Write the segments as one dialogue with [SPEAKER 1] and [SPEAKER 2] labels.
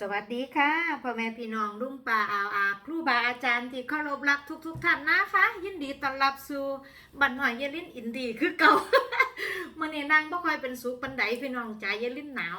[SPEAKER 1] สวัสดีค่ะพ่อแม่พี่น้องลุงป่าอาวอาครูบาอาจารย์ที่เคารพรักทุกทุกๆท่านนะคะ ยินดีต้อนรับสู่บันหอยเยลินอินดีคือเก่ามื่อนี้นั่งบ่ค่อยเป็นสุขปันไดพี่น้องใจเยลินหนาว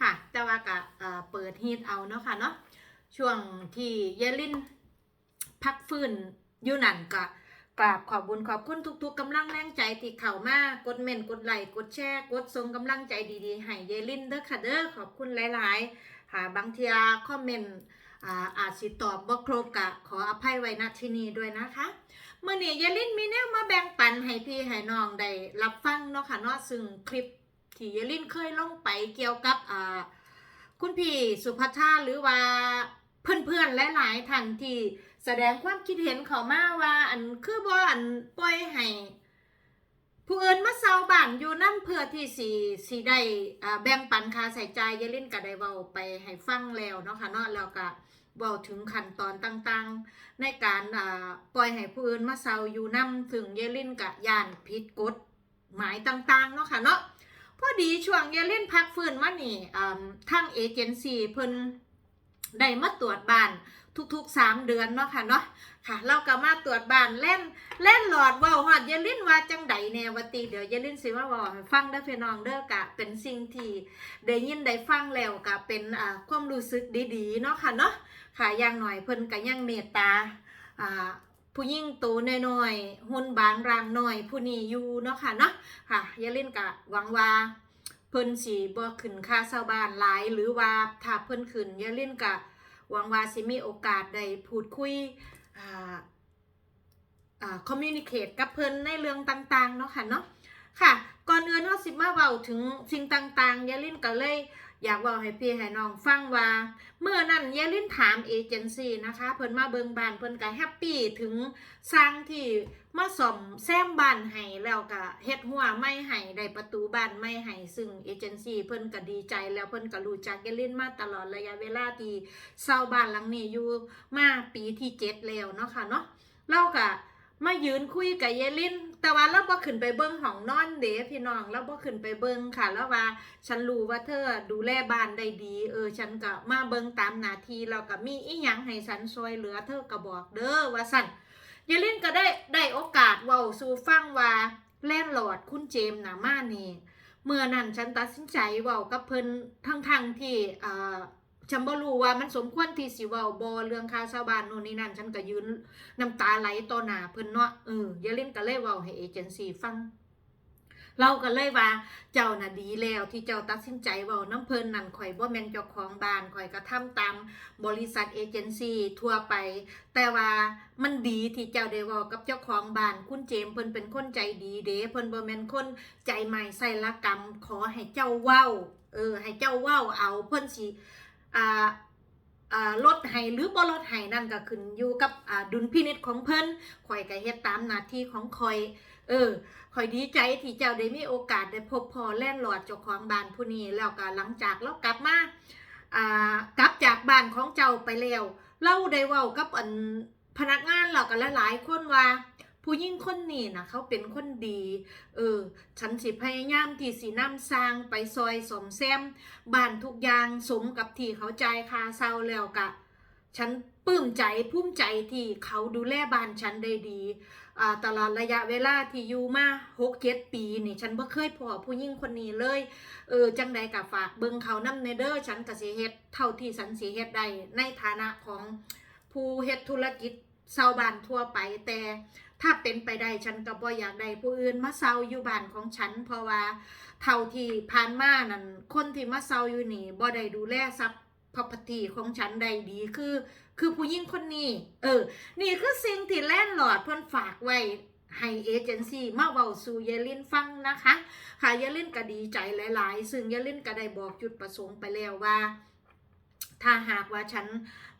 [SPEAKER 1] ค่ะ แต่ว่าก็เอ่อเปิดฮีทเอาเนาะค่ะเนาะช่วงที่เยลินพักฟื้นอยู่นั่นก็กราบขอบบุญขอบคุณทุก ๆกำลังแรงใจที่เข้ามากกดเมนกดไลค์กดแชร์กดส่งกำลังใจดีๆให้เยลินเด้อค่ะเด้อขอบคุณหลาย ๆ ค่ะบางทีคอมเมนต์อาจสิตอบบ่ครบกะขออภัยไว้ณที่นี้ด้วยนะคะเมื่อนี้ยาลินมีแนวมาแบ่งปันให้พี่ให้น้องได้รับฟังเนาะค่ะเนาะซึ่งคลิปที่ยาลินเคยลงไปเกี่ยวกับคุณพี่สุภัทราหรือว่าเพื่อนๆหลายๆท่านที่แสดงความคิดเห็นเขามาว่าอันคือบ่อันปล่อยให้ ผู้อื่นมาเซาบ้านอยู่นั่นเพื่อที่สีสีได้แบ่งปันค่าใส่ใจยอยาลินก็ไดเว้าไปให้ฟังแล้วเนาะค่ะเนาะแล้วก็เว้าถึงขั้นตอนต่างๆ ในการปล่อยให้ผู้อื่นมาเซาอยู่นํถึงยาลินกับยานผิดกฎหมายต่างๆเนาะค่ะเนาะพอดีช่วงยาลินพักฟื้นมานี่อ่าทางเอเจนซี่เพิ่นได้มาตรวจบ้าน ทุกๆ3เดือนเนาะค่ะเนาะค่ะ เราก็มาตรวจบ้านเล่นเล่นหลอดเว่าฮอดอยาลินว่าจังใดแนววาติเดี๋ยวอยาลินสิว่าเว่าฟังเด้อพี่น้องเด้อกะเป็นสิ่งที่ได้ยินได้ฟังแล้วกะเป็นอ่าความรู้สึกดีๆเนาะค่ะเนาะค่ะอย่างหน่อยเพิ่นก็ยังเมตตาอ่าผู้ยิ่งตัวน้อยๆหุ่นบางรางน้อยผู้นี้อยู่เนาะค่ะเนาะค่ะอยาลินกะหวังว่าเพิ่นสิบ่ขึ้นค่าเช่าบ้านหลายหรือว่าถ้าเพิ่นขึ้นอยาลินกะ หวังว่าสิมีโอกาสได้พูดคุยคอมมิวนิเคตกับเพิ่นในเรื่องต่างๆเนาะค่ะเนาะค่ะ ก่อนอื่นเฮาสิมาเว้าถึงสิ่งต่างๆยายลินก็เลยอยากเว้าให้พี่ให้น้องฟังว่า เมื่อนั้นยายลินถามเอเจนซี่นะคะ เพิ่นมาเบิงบานเพิ่นก็แฮปปี้ถึงสร้างที่ มาซ่อมแซมบ้านให้แล้วก็เฮ็ดหัวไม้ให้ได้ประตูบ้านไม้ให้ซึ่งเอเจนซี่เพิ่นก็ดีใจแล้วเพิ่นก็รู้จักยายลินมาตลอดระยะเวลาที่เช่าบ้านหลังนี้อยู่มาปีที่เจ็ดแล้วเนาะค่ะเนาะเราก็มายืนคุยกับเยลิน แต่ว่าเราบ่ขึ้นไปเบิ้งห้องนอนเด้พี่น้องเราบ่ขึ้นไปเบิ้งค่ะ แล้วว่าฉันรู้ว่าเธอดูแลบ้านได้ดี เออ ฉันก็มาเบิ้งตามนาที่แล้วก็มีอีหยังให้ฉันช่วยเหลือเธอก็บอกเด้อว่าสั่น เยลินก็ได้ได้โอกาสเว้าสู่ฟังว่าแล่นหลอดคุณเจมหนามานี่เมื่อนั้นฉันตัดสินใจเว้ากับเพิ่นทั้งทางที่อ่าฉันบ่รู้ว่ามันสมควรที่สิเว้าบ่เรื่องค่าชาวบ้านโน่นนี่นั่นฉันก็ยืนน้ำตาไหลต่อหน้าเพิ่นเนาะเออย่าเล่นก็เลยเว้าให้เอเจนซี่ฟัง เราก็เลยว่าเจ้าน่ะดีแล้วที่เจ้าตัดสินใจเว้าน้ำเพิ่นนั่นข่อยบ่แม่นเจ้าของบ้านข่อยก็ทำตามบริษัทเอเจนซี่ทั่วไป แต่ว่ามันดีที่เจ้าได้เว้ากับเจ้าของบ้านคุณเจมเพิ่นเป็นคนใจดีเด้เพิ่นบ่แม่นคนใจใหม่ใส่ละกรรมขอให้เจ้าเว้าเออให้เจ้าเว้าเอาเพิ่นสิอ่าอ่าลดให้หรือบ่ลดให้นั่นก็ขึ้นอยู่กับดุลพินิจของเพิ่นข่อยก็เฮ็ดตามหน้าที่ของข่อย เออข่อยดีใจที่เจ้าได้มีโอกาสได้พบพอแล่นหลอดเจ้าของบ้านผู้นี้แล้วก็หลังจากเรากลับมาอ่ากลับจากบ้านของเจ้าไปแล้วเราได้เว้ากับอันพนักงานเราก็หลายๆคนว่าผู้หญิงคนนี้นะเขาเป็นคนดี เออ ฉันสิพยายามที่สินำสร้างไปซอยสมแซมบ้านทุกอย่างสมกับที่เขาใจค่าเช่าแล้วกะ ฉัน ปลื้มใจภูมิใจที่เขาดูแลบ้านฉันได้ดีตลอดระยะเวลาที่อยู่มาหกเจ็ดปีนี่ฉันบ่เคยพอผู้หญิงคนนี้เลยเออจังใดกับฝากเบิงเขานำในเด้อฉันก็สิเฮ็ดเท่าที่ฉันเสิเฮ็ดได้ในฐานะของผู้เฮ็ดธุรกิจเช่าบ้านทั่วไปแต่ถ้าเป็นไปได้ฉันก็บ่อยากได้ผู้อื่นมาเซาอยู่บ้านของฉัน เพราะว่าเท่าที่ผ่านมานั่นคนที่มาเซาอยู่นี่บ่ได้ดูแลทรัพย์ property ของฉันได้ดีคือ คือผู้หญิงคนนี้ เออ นี่คือสิ่งที่แลนด์ลอร์ดเพิ่นฝากไว้ให้เอเจนซี่มาเว้าสู่เยลินฟังนะคะ ค่ะเยลินก็ดีใจหลาย ๆ ซึ่งเยลินก็ได้บอกจุดประสงค์ไปแล้วว่า ถ้าหากว่าฉัน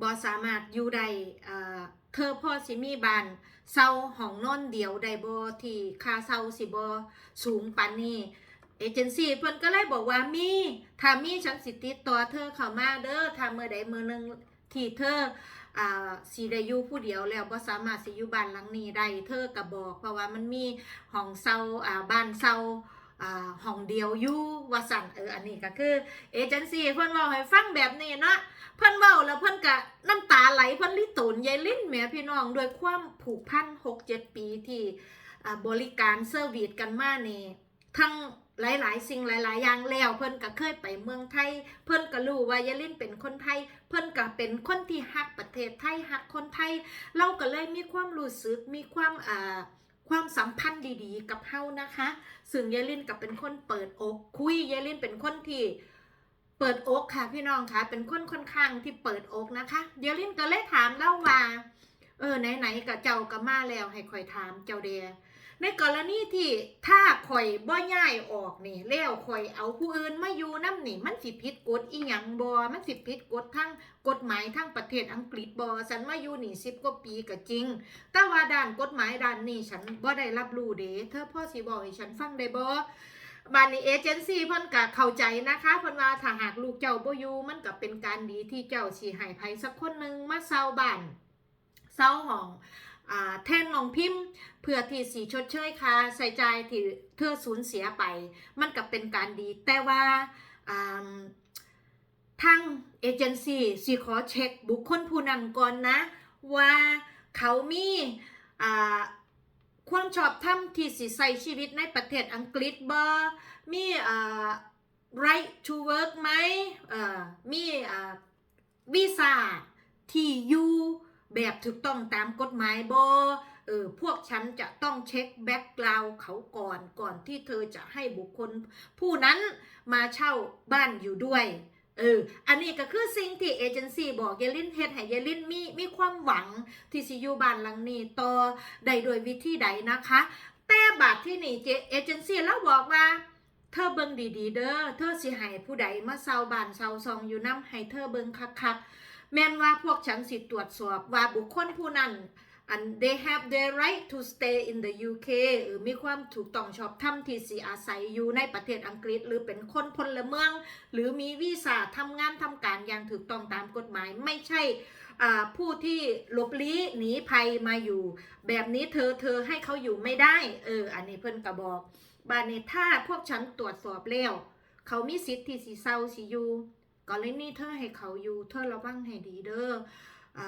[SPEAKER 1] บ่สามารถอยู่ได้เอ่อเธอพ่อสิมีบ้านเซาห้องนอนเดียวได้บ่ที่ค่าเซาสิบ่สูงปานนี้ เอเจนซี่เพิ่นก็เลยบอกว่ามีถ้ามีฉันสิติดต่อเธอเข้ามาเด้อถ้าเมื่อใดมื้อหนึงที่เธออ่าสิได้อยู่ผู้เดียวแล้วบ่สามารถสิอยู่บ้านหลังนี้ได้เธอก็บอก เพราะว่ามันมีห้องเซาอ่าบ้านเซาอ่าห้องเดียวอยู่ว่าสั่นเอออันนี้ก็คือเอเจนซี่เพิ่นเว้าให้ฟังแบบนี้เนาะเพิ่นเว้าแล้วเพิ่นก็น้ำตาไหลเพิ่นลิตูนยายลิ้นแหมพี่น้องด้วยความผูกพัน6-7ปีที่อ่าบริการเซอร์วิสกันมานี่ทั้ง หลาย ๆ สิ่งหลาย ๆ อย่างแล้ว เพิ่นก็เคยไปเมืองไทย เพิ่นก็รู้ว่ายายลินเป็นคนไทย เพิ่นก็เป็นคนที่ฮักประเทศไทยฮักคนไทย เราก็เลยมีความรู้สึกมีความอ่าความสัมพันธ์ดีๆ กับเฮานะคะ ซึ่งยายลินกับเป็นคนเปิดอกคุยยายลินเป็นคนที่เปิดอกค่ะพี่น้องค่ะ เป็นคนค่อนข้างที่เปิดอกนะคะยายลินก็เลยถามเล่าว่า เออไหนๆกับเจ้าก็มาแล้วให้คอยถามเจ้าเดีย ในกรณีที่ถ้าข่อยบ่ย้ายออกนี่แล้วข่อยเอาผู้อื่นมาอยู่น้ำนี่ มันสิผิดกฎอีหยังบ่มันสิผิดกฎทั้งกฎหมายทั้งประเทศอังกฤษบ่ฉันมาอยู่นี่สิบกว่าปีก็จริง แต่ว่าด้านกฎหมายด้านนี้ฉันบ่ได้รับรู้เด้เธอพ่อสิบอกให้ฉันฟังได้บ่บานนี้เอเจนซี่เพิ่นก็เข้าใจนะคะเพิ่นว่าถ้าหากลูกเจ้าบ่อยู่มันก็เป็นการดีที่เจ้าสิให้ไผสักคนหนึงมาเซาบ้านเซาห้องอ่าแทนน้องพิมพ์ เพื่อที่สิชดเชยค่าใช้จ่ายที่เธอสูญเสียไป มันก็เป็นการดี แต่ว่าทางเอเจนซี่สิขอเช็คบุคคลผู้นั้นก่อนนะ ว่าเขามีความชอบธรรมที่สิใส่ชีวิตในประเทศอังกฤษบ่มี right to work ไหมมีวีซ่าที่อยู่แบบถูกต้องตามกฎหมายบ่ เออพวกฉันจะต้องเช็คแบ็กกราวเขาก่อนก่อนที่เธอจะให้บุคคล ผู้นั้นมาเช่าบ้านอยู่ด้วยเออ อันนี้ก็คือสิ่งที่เอเจนซี่บอกเยลินเฮ็ดให้เยลินมีมีความหวังที่สิอยู่บ้านหลังนี้ต่อได้โดวยวิธีใดนะคะ แต่บาทที่นี่เจเอเจนซี่แล้วบอกว่าเธอเบิ่งดีๆ เด้อ เธอสิให้ผู้ใดมาเซาบ้านเซาซองอยู่น้ำให้เธอเบิ่งคักๆ แม่นว่าพวกฉันสิตรวจสอบว่าบุคคลผู้นั้น อัน they have the right to stay in the UK หรือมีความถูกต้องชอบธรรมที่สิอาศัยอยู่ในประเทศอังกฤษ หรือเป็นคนพลเมือง หรือมีวีซ่าทำงานทำการอย่างถูกต้องตามกฎหมายไม่ใช่ผู้ที่หลบลี้หนีภัยมาอยู่ แบบนี้เธอเธอให้เขาอยู่ไม่ได้เอออันนี้เพิ่นก็บอกบานนี้ถ้าพวกฉันตรวจสอบแล้วเขามีสิทธิ์ที่สิเศร้าสิอยู่ก็เลยนี่เธอให้เขาอยู่เธอระวังให้ดีเด้ออ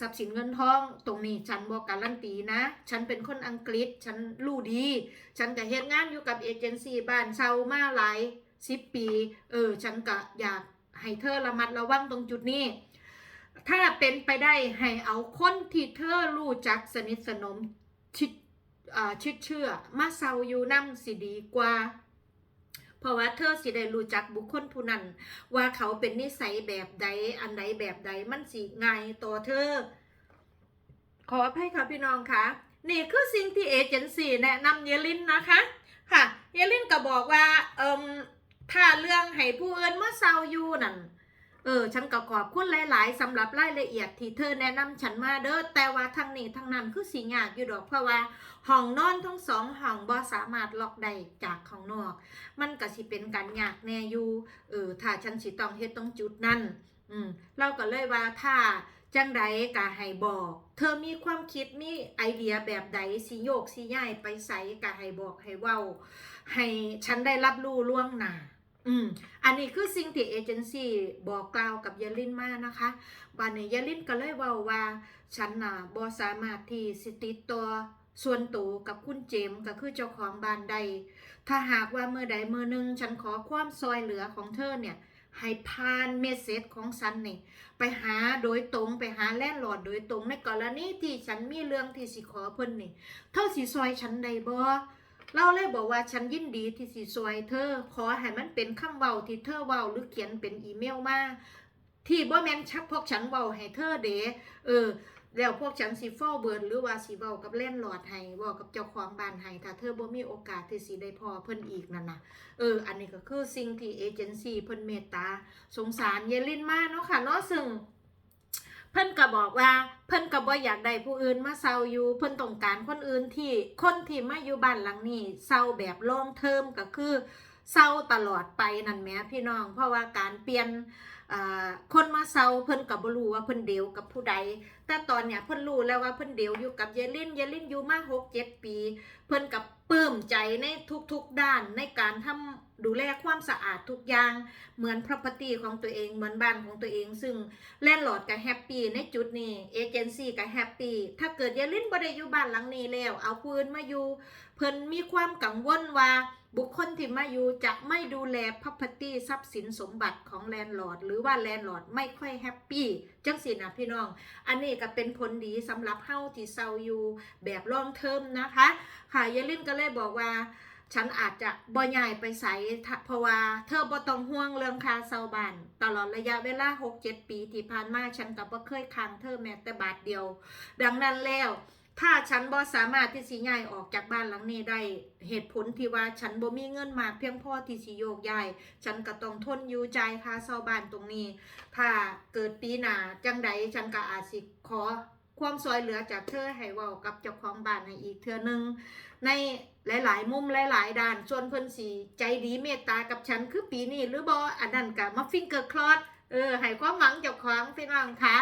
[SPEAKER 1] ทรัพย์สินเงินทอง ตรงนี้ฉันบอกการันตีนะ ฉันเป็นคนอังกฤษ ฉันรู้ดี ฉันก็เฮ็ดงานอยู่กับเอเจนซี่บ้านเช่ามาหลายสิบปี เออ ฉันก็อยากให้เธอระมัดระวังตรงจุดนี้ ถ้าเป็นไปได้ให้เอาคนที่เธอรู้จักสนิทสนมชิดชิดเชื่อ มาเซาอยู่นำสิดีกว่า เพราะว่าเธอสิได้รู้จักบุคคลผู้นั้นว่าเขาเป็นนิสัยแบบใดอันใดแบบใดมันสิง่ายต่อเธอ ขออภัยค่ะพี่น้องค่ะนี่คือสิ่งที่เอเจนซี่แนะนำเยลินนะคะค่ะ เยลินก็บอกว่าเอ่มถ้าเรื่องให้ผู้อื่นเมื่อเศร้าอยู่นั่น เออฉันก็ขอบคุณหลาย ๆสำหรับรายละเอียดที่เธอแนะนำฉันมาเด้อแต่ว่าทางนี้ทางนั้นคือสิยากอยู่ดอกเพราะว่าห้องนอนทั้งสองห้องบ่สามารถล็อกได้จากข้างนอก มันก็สิเป็นการยากแน่อยู่เออถ้าฉันสิต้องเฮ็ดตรงจุดนั้นอืมเราก็เลยว่าถ้าจังใดก็ให้บอก เธอมีความคิดมีไอเดียแบบใดสิโยกสิย้ายไปไสก็ให้บอกให้เว้า ให้ฉันได้รับรู้ล่วงหน้า อืม อันนี้คือสิ่งที่เอเจนซี่บอกกล่าวกับยาลินมานะคะบันนี้ยาลินก็เลยเว่าว่า ฉันน่ะบ่สามารถที่สิติดตัวส่วนตัวกับคุณเจมส์ก็คือเจ้าของบ้านใด ถ้าหากว่าเมื่อใดเมื่อหนึ่งฉันขอความซอยเหลือของเธอเนี่ย ให้ผ่านเมสเซจของฉันนี่ไปหาโดยตรงไปหาแล่นหลอดโดยตรงในกรณีที่ฉันมีเรื่องที่สิขอเพิ่นนี่เธอสิซอยฉันได้บ่ เราเลยบอกว่าฉันยินดีที่สิช่วยเธอ ขอให้มันเป็นคำเว้าที่เธอเว้าหรือเขียนเป็นอีเมลมาที่บ่แมนชักพวกฉันเว้าให้เธอเด้เออแล้วพวกฉันสิฟอเบิร์ดหรือว่าสิเว้ากับเล่นหลอดให้เว้ากับเจ้าของบ้านให้ถ้าเธอบ่มีโอกาสที่สิได้พอเพิ่นอีกนั่นนะเออ อันนี้ก็คือสิ่งที่เอเจนซี่เพิ่นเมตตาสงสารเยลินมากเนาะค่ะเนาะซึ่ง พิ่นก็บอกว่า เพิ่นก็บ่อยากได้ผู้อื่นมาเซาอยู่เพิ่นต้องการคนอื่นที่คนที่มาอยู่บ้านหลังนี้เซาแบบลองเทอมก็คือเซาตลอดไปนั่นแหมพี่น้อง เพราะว่าการเปลี่ยน คนมาเซาเพิ่นก็บ่รู้ว่าเพิ่นเดียวกับผู้ใด แต่ตอนเนี้ยเพิ่นรู้แล้วว่าเพิ่นเดียวอยู่กับเยลินเยลินอยู่มา6 7ปี เพิ่นกับปลื้มใจในทุกๆด้านในการทำดูแลความสะอาดทุกอย่าง เหมือน property ของตัวเองเหมือนบ้านของตัวเอง ซึ่งแลนด์ลอร์ดก็แฮปปี้ในจุดนี้เอเจนซี่ก็แฮปปี้ถ้าเกิดเยลินบ่ได้อยู่บ้านหลังนี้แล้วเอาปืนมาอยู่ เพิ่นมีความกังวลว่าบุคคลที่มาอยู่จะไม่ดูแล property ทรัพย์สินสมบัติของแลนด์ลอร์ดหรือว่าแลนด์ลอร์ดไม่ค่อยแฮปปี้จังสินะพี่น้อง อันนี้ก็เป็นผลดีสำหรับเฮาที่เซาอยู่แบบลองเทอมนะคะ ค่ะเยลินก็เลยบอกว่า ฉันอาจจะบ่ยายไปใส่เพราะว่าเธอบ่ต้องห่วงเรื่องคาเซาบานตลอดระยะเวลา 6-7 ปีที่ผ่านมาฉันก็บ่เคยค้างเธอแม้แต่บาทเดียว ดังนั้นแล้ว ถ้าฉันบ่สามารถที่สิย้ายออกจากบ้านหลังนี้ได้เหตุผลที่ว่าฉันบ่มีเงินมากเพียงพอที่สิโยกย้ายฉันก็ต้องทนอยู่จ่ายค่าเช่าบ้านตรงนี้ ถ้าเกิดปีหน้าจังใดฉันก็อาจสิขอความซอยเหลือจากเธอให้เว้ากับเจ้าของบ้านให้อีกเทื่อนึง ในหลาย ๆ มุมหลาย ๆ ด้านส่วนเพิ่นสิใจดีเมตตากับฉันคือปีนี้หรือบ่อันนั้นก็มาฟิงเกอร์คลอด เออให้ความหวังเจ้าของพี่น้องคะ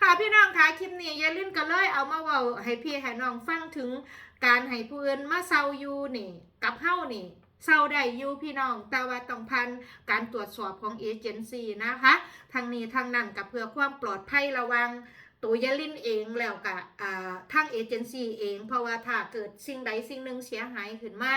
[SPEAKER 1] ค่ะพี่น้องคะคลิปนี้อย่าลืมกันเลยเอามาเว้าให้พี่ให้น้องฟังถึงการให้ผู้อื่นมาเซาอยู่นี่กับเฮานี่เซาได้อยู่พี่น้อง แต่ว่าต้องพันการตรวจสอบของเอเจนซี่นะคะทางนี้ทางนั้นกับเพื่อความปลอดภัยระวังตัวยาลินเองแล้วกับทางเอเจนซี่เอง เพราะว่าถ้าเกิดสิ่งใดสิ่งหนึ่งเสียหายขึ้นมา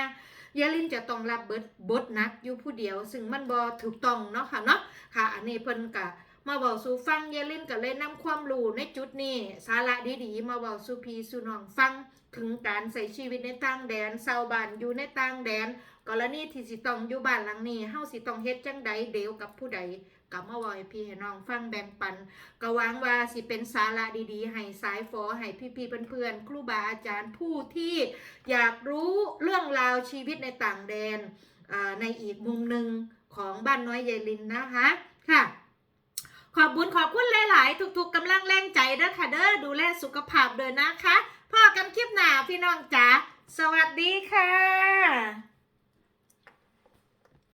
[SPEAKER 1] ยาลินจะต้องรับเบิดบดนักอยู่ผู้เดียว ซึ่งมันบ่ถูกต้องเนาะค่ะเนาะค่ะ อันนี้เพิ่นกะมาเบาสู่ฟังเยาลินก็เลยนำความรู้ในจุดนี้ สาระดีๆ มาเบาสู่พีสู่น้องฟังถึงการใส่ชีวิตในต่างแดนชาวบ้านอยู่ในต่างแดน กรณีที่สิต้องอยู่บ้านหลังนี้เฮาสิต้องเฮ็ดจังใดเดียวกับผู้ใด ก็มาว้าให้พี่ให้น้องฟังแบ่งปันก็หวังว่าสิเป็นสาระดีๆ ให้สายฟอให้พี่ๆเพื่อนๆ ครูบาอาจารย์ผู้ที่อยากรู้เรื่องราวชีวิตในต่างแดนในอีกมุมหนึ่งของบ้านน้อยเยลินนะคะค่ะขอบบุญขอบคุณหลาย ๆ ทุก ๆกำลังแรงใจเด้อค่ะเด้อดูแลสุขภาพเด้อนะคะพ่อกันคลิปหน้าพี่น้องจ๋าสวัสดีค่ะ